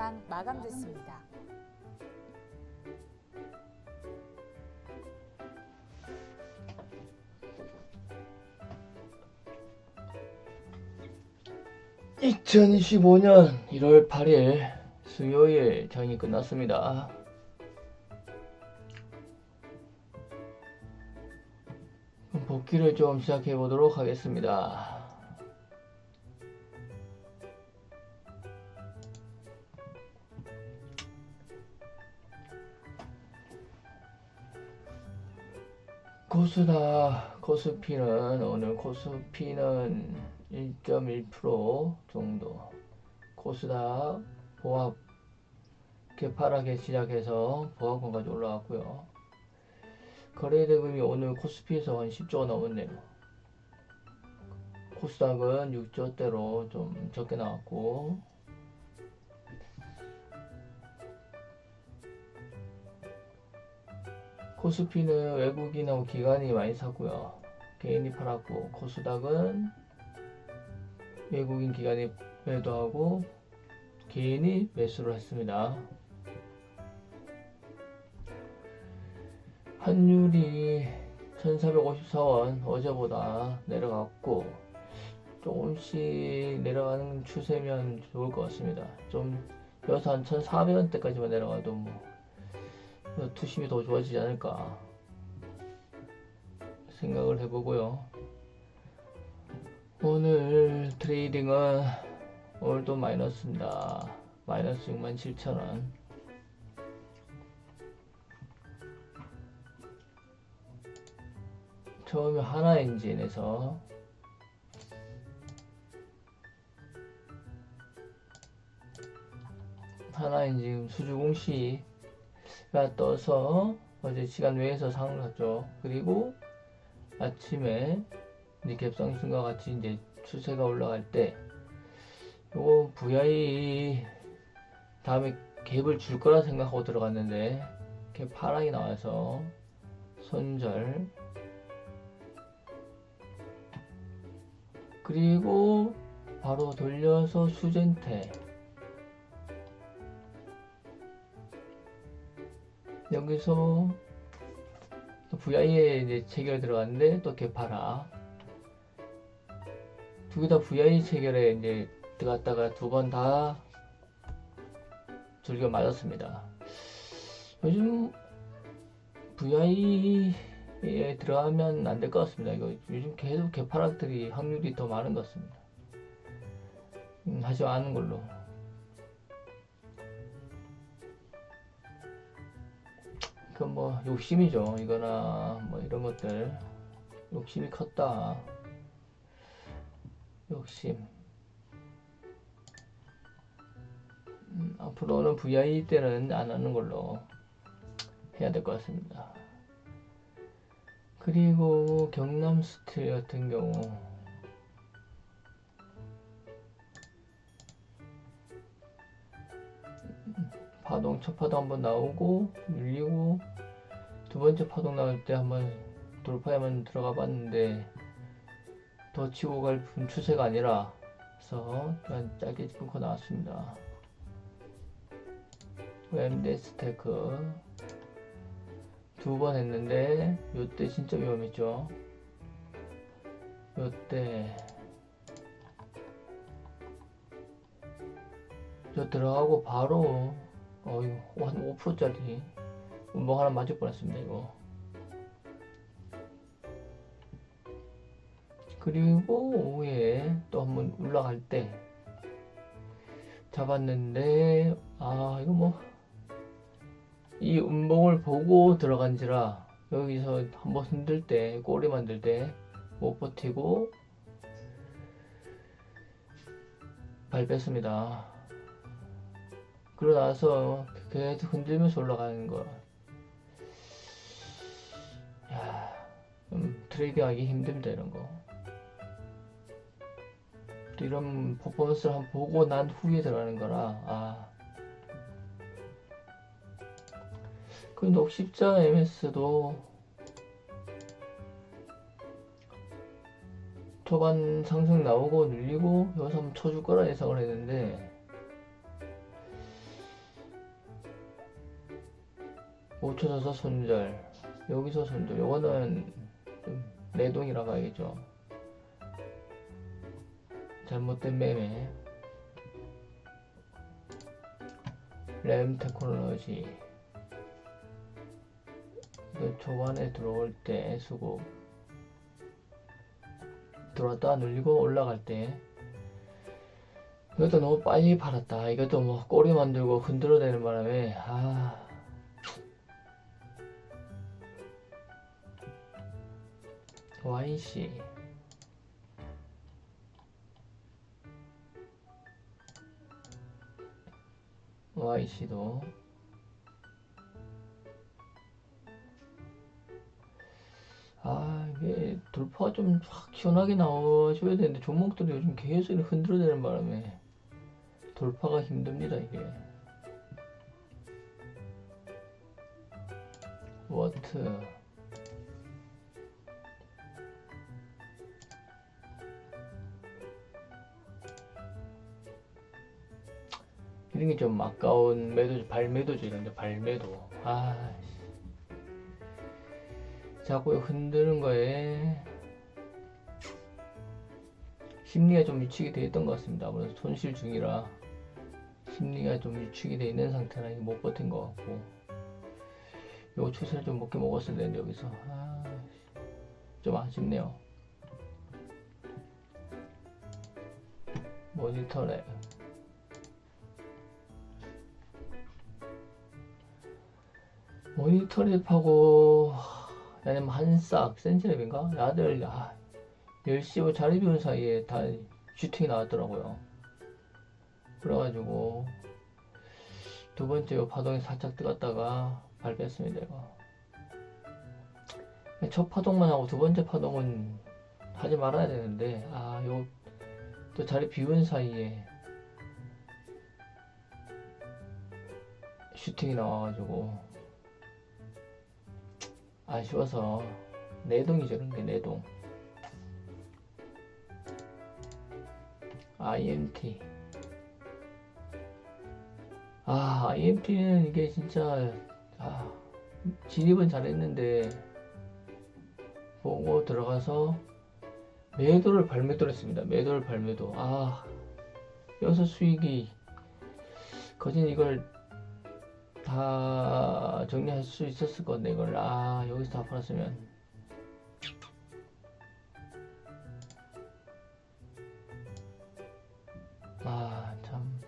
이상 마감됐습니다. (2025년 1월 8일) 수요일 정이 끝났습니다. 복귀를 좀 시작해 보도록 하겠습니다. 코스다 코스피는 오늘 코스피는 1.1% 정도 코스닥 보합 개파랗게 시작해서 보합권까지 올라왔고요. 거래 대금이 오늘 코스피에서 한 10조가 넘었네요. 코스닥은 6조대로 좀 적게 나왔고 코스피는 외국인하고 기관이 많이 샀고요. 개인이 팔았고 코스닥은 외국인 기관이 매도하고 개인이 매수를 했습니다. 환율이 1454원 어제보다 내려갔고 조금씩 내려가는 추세면 좋을 것 같습니다. 좀 여기서 한 1400원대까지만 내려가도 뭐 투심이 더 좋아지지 않을까 생각을 해보고요. 오늘 트레이딩은 오늘도 마이너스입니다. 마이너스 67,000원. 처음에 하나 엔진에서 하나 엔진 수주공시 가 떠서 어제 시간 외에서 상을 샀죠. 그리고 아침에 이제 갭상승과 같이 이제 추세가 올라갈 때 요거 VI 다음에 갭을 줄 거라 생각하고 들어갔는데 갭 하락이 나와서 손절 그리고 바로 돌려서 수젠테 여기서 또 VI에 이제 체결 들어갔는데 또 개파라 두 개 다 VI 체결에 이제 들어갔다가 두 번 다 줄겨 맞았습니다. 요즘 VI에 들어가면 안 될 것 같습니다. 이거 요즘 계속 개파락들이 확률이 더 많은 것 같습니다. 음, 하지 않은 걸로. 그건 뭐 욕심이죠. 이거나 뭐 이런 것들 욕심이 컸다. 욕심. 음, 앞으로는 VI 때는 안 하는 걸로 해야 될 것 같습니다. 그리고 경남 스틸 같은 경우 파동 첫 파동 한번 나오고 밀리고 두 번째 파동 나올 때 한번 돌파에만 들어가 봤는데 더 치고 갈 추세가 아니라 그래서 그냥 짧게 끊고 나왔습니다. 엠데스테크 두 번 했는데 요때 진짜 위험했죠. 요때 저 들어가고 바로 어이 한 5%짜리 운봉 하나 맞을 뻔했습니다 이거. 그리고 오후에 또 한번 올라갈 때 잡았는데 아 이거 뭐 이 운봉을 보고 들어간지라 여기서 한번 흔들 때 꼬리 만들 때 못 버티고 발 뺐습니다. 그러고 나서 계속 흔들면서 올라가는 거. 야, 음, 트레이딩 하기 힘듭니다, 이런 거. 또 이런 퍼포먼스를 한번 보고 난 후에 들어가는 거라, 아. 그 녹십자 MS도 초반 상승 나오고 늘리고 여기서 한번 쳐줄 거라 예상을 했는데 5초 서서 손절. 여기서 손절. 요거는 좀 내동이라 봐야겠죠. 잘못된 매매. 램 테크놀로지. 초반에 들어올 때 수급 들어왔다가 눌리고 올라갈 때 이것도 너무 빨리 팔았다. 이것도 뭐 꼬리 만들고 흔들어대는 바람에 아 YC YC도. 아 이게 돌파가 좀 확 시원하게 나와줘야 되는데 종목들이 요즘 계속 흔들어대는 바람에 돌파가 힘듭니다 이게. 워트 이런 게좀 아까운 매도 발매도죠 이런데 발매도. 아 씨. 자꾸 흔드는 거에 심리가 좀 위축이 되어 있던 것 같습니다. 아무래도 손실 중이라 심리가 좀 위축이 되어 있는 상태라 이게 못 버틴 것 같고. 요 추세를 좀 먹게 먹었어야 되는데 여기서. 아, 좀 아쉽네요. 모니터랩 모니터랩하고 아니면 한싹 센치랩인가? 야들 아, 10시고 자리 비운 사이에 다 슈팅이 나왔더라고요. 그래가지고 두 번째 요 파동이 살짝 뜨갔다가 발 뺐습니다 이거. 첫 파동만 하고 두 번째 파동은 하지 말아야 되는데 아 요 또 자리 비운 사이에 슈팅이 나와가지고 아쉬워서 내동이죠 이런 게 내동. IMT 아 IMT는 이게 진짜 아, 진입은 잘했는데 보고 들어가서 매도를 발매도를 했습니다. 매도를 발매도. 아 여기서 수익이 거진 이걸 다 정리할 수 있었을 건데 이걸 아 여기서 다 팔았으면. 아 참.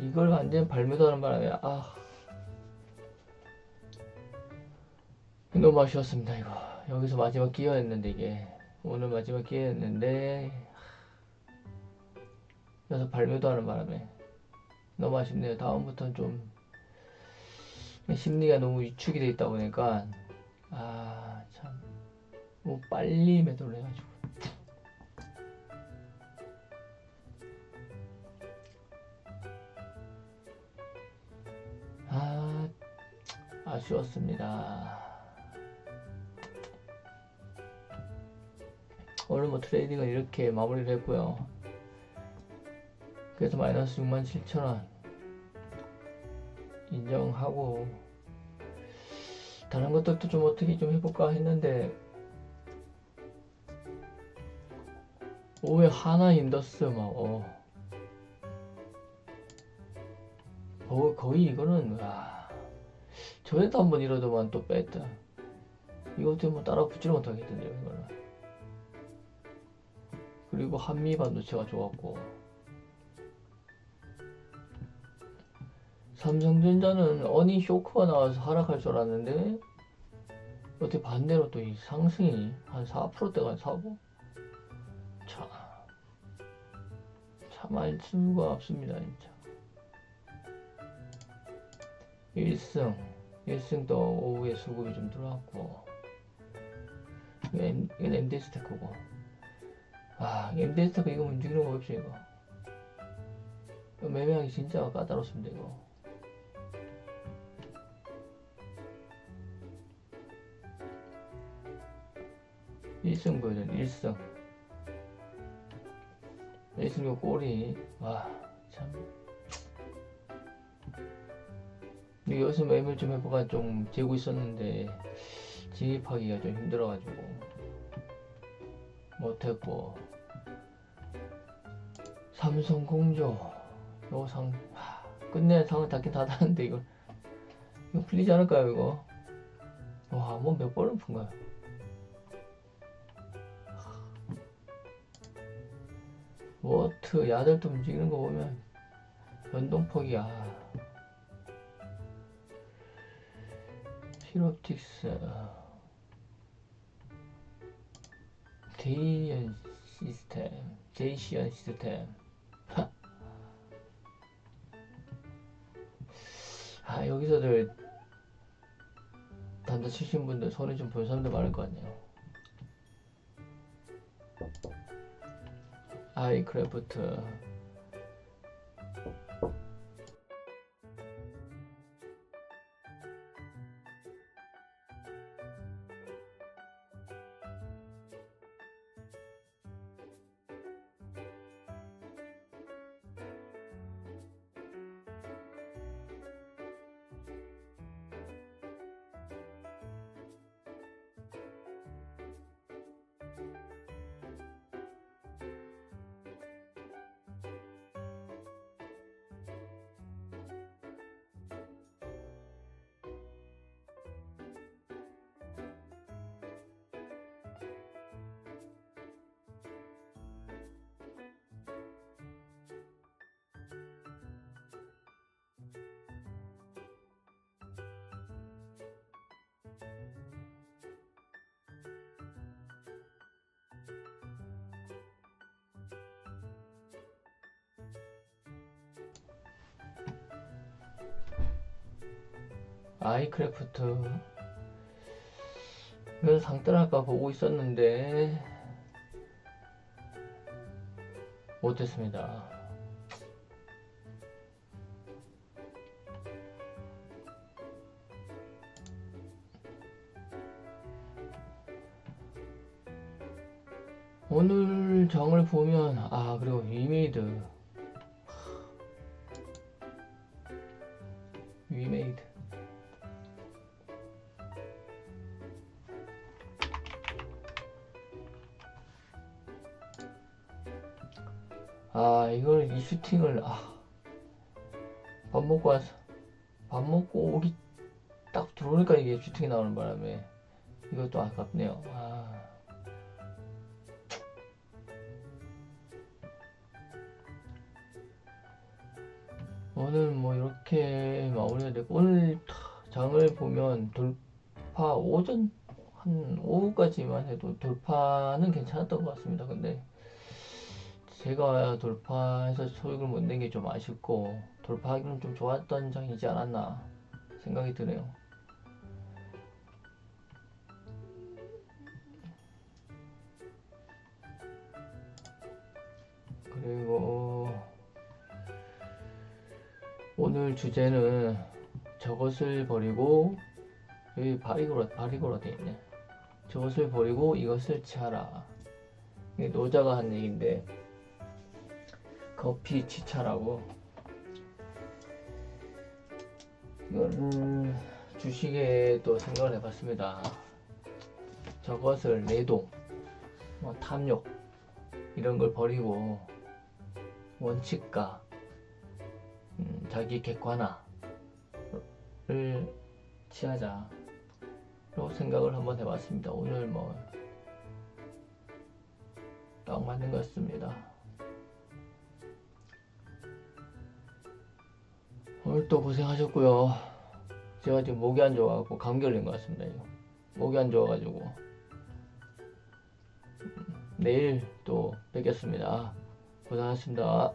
이걸 완전 발매도 하는 바람에 아. 너무 아쉬웠습니다 이거. 여기서 마지막 기회였는데 이게. 오늘 마지막 기회였는데 그래서 발매도 하는 바람에 너무 아쉽네요. 다음부터는 좀 심리가 너무 위축이 돼 있다 보니까 아참뭐 빨리 매도를 해가지고 아 아쉬웠습니다. 오늘 뭐 트레이딩은 이렇게 마무리를 했고요. 그래서 마이너스 67,000원 인정하고 다른 것들도 좀 어떻게 좀 해볼까 했는데 오해 하나 인더스 막. 어. 어, 거의 이거는 와 저에도 한번 이러더만 또 뺐다. 이것도 뭐 따라 붙지를 못하겠던데요 이거는. 그리고 한미 반도체가 좋았고 삼성전자는 어니 쇼크가 나와서 하락할 줄 알았는데 어떻게 반대로 또 이 상승이 한 4%대가 사고 참, 참알 수가 없습니다 진짜. 1승 1승 또 오후에 수급이 좀 들어왔고. 이건 MDS 테크고. 아 MDS 테크 이거 움직이는 거 이거 이거. 매매하기 진짜 까다롭습니다 이거 일승 보여줘 1승. 1승 요 꼬리 와참. 여기서 매물 좀 해보가 좀 재고 있었는데 진입하기가 좀 힘들어가지고. 못했고. 삼성공조. 요상 하, 끝내 상을 닿긴 다 닿는데 이거 이거 풀리지 않을까요 이거? 와 뭐 몇 번을 푼 거야 워트 야들도 움직이는 거 보면 연동폭이야 피롭틱스 데이언 시스템 제이시언 시스템 하. 아 여기서들 단자 치신 분들 손에 좀본 사람들 많을 것 같네요 아이크래프트 아이크래프트. 이건 상뜰할까 보고 있었는데 못했습니다. 오늘 정을 보면 아 그리고 위메이드 아 이걸 이 슈팅을 아, 밥 먹고 와서 밥 먹고 오기 딱 들어오니까 이게 슈팅이 나오는 바람에 이것도 아깝네요. 아. 오늘 뭐 이렇게 마무리가 됐고 오늘 장을 보면 돌파 오전 한 오후까지만 해도 돌파는 괜찮았던 것 같습니다. 근데 제가 돌파해서 소익을 못 낸 게 좀 아쉽고 돌파하기는 좀 좋았던 장이지 않았나 생각이 드네요. 그리고 오늘 주제는 저것을 버리고 여기 바리고라 바리고라 돼 있네. 저것을 버리고 이것을 취하라. 노자가 한 얘기인데 커피 치차라고 이거를 주식에 또 생각을 해봤습니다. 저것을 내동, 뭐 탐욕 이런 걸 버리고 원칙과 음, 자기 객관화를 취하자. 로 생각을 한번 해봤습니다. 오늘 뭐 딱 맞는 것 같습니다. 오늘 또 고생하셨고요. 제가 지금 목이 안 좋아갖고 감기 걸린 것 같습니다. 이거. 목이 안 좋아가지고 음, 내일 또 뵙겠습니다. 고생하셨습니다.